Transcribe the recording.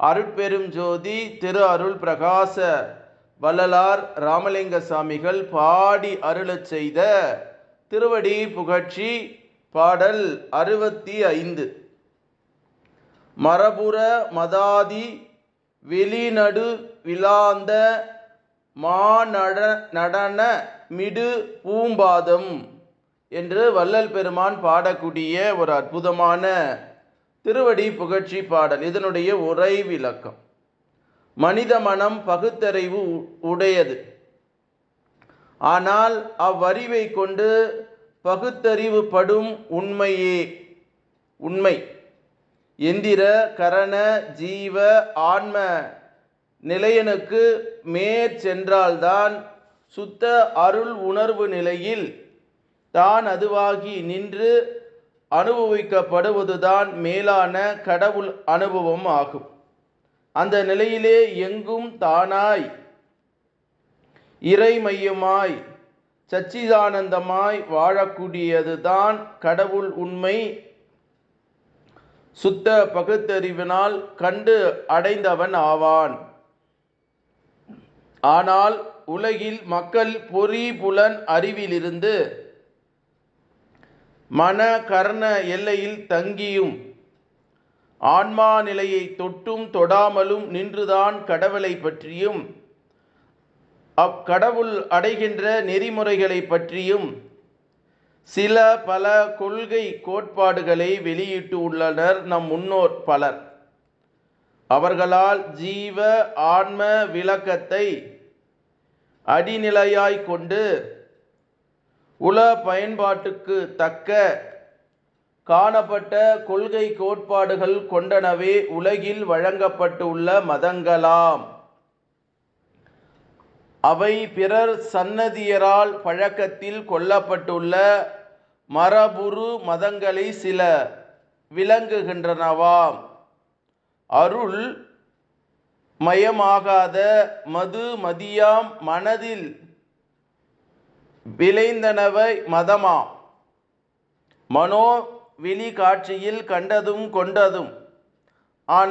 அருட்பெரும் ஜோதி திரு அருள் பிரகாச வள்ளலார் ராமலிங்க சாமிகள் பாடி அருளச் செய்த திருவடி புகழ்ச்சி பாடல் அறுபத்தி ஐந்து. மரபுற மதாதி வெளிநடு விழாந்த மாநட நடன மிடு பூம்பாதம் என்று வள்ளல் பெருமான் பாடக்கூடிய ஒரு அற்புதமான திருவடி புகழ்ச்சி பாடல் இதனுடைய உரை விளக்கம். மனித மனம் பகுத்தறிவு உ- உடையது. ஆனால் அவ்வறிவை கொண்டு பகுத்தறிவு படும் உண்மையே உண்மை. எந்திர கரண ஜீவ ஆன்ம நிலையனுக்கு மேற்சென்றால்தான் சுத்த அருள் உணர்வு நிலையில் தான் அதுவாகி நின்று அனுபவிக்கப்படுவதுதான் மேலான கடவுள் அனுபவம் ஆகும். அந்த நிலையிலே எங்கும் தானாய் இறைமையமாய் சச்சிதானந்தமாய் வாழக்கூடியதுதான் கடவுள் உண்மை. சுத்த பகுத்தறிவினால் கண்டு அடைந்தவன் ஆவான். ஆனால் உலகில் மக்கள் பொறி புலன் அறிவிலிருந்து மன கர்ண எல்லையில் தங்கியும் ஆன்மா நிலையை தொட்டும் தொடாமலும் நின்றுதான் கடவுளை பற்றியும் அக்கடவுள் அடைகின்ற நெறிமுறைகளை பற்றியும் சில பல கொள்கை கோட்பாடுகளை வெளியிட்டு உள்ளனர் நம் முன்னோர் பலர். அவர்களால் ஜீவ ஆன்ம விளக்கத்தை அடிநிலையாய் கொண்டு உல பயன்பாட்டுக்கு தக்க காணப்பட்ட கொள்கை கோட்பாடுகள் கொண்டனவே உலகில் வழங்கப்பட்டுள்ள மதங்களாம். அவை பிறர் சன்னதியரால் பழக்கத்தில் கொல்லப்பட்டுள்ள மரபுரு மதங்களை சில விளங்குகின்றனவாம். அருள் மயமாகாத மது மதியாம் மனதில் விளைந்தனவை மதமாம். மனோ வெளி காட்சியில் கண்டதும் கொண்டதும்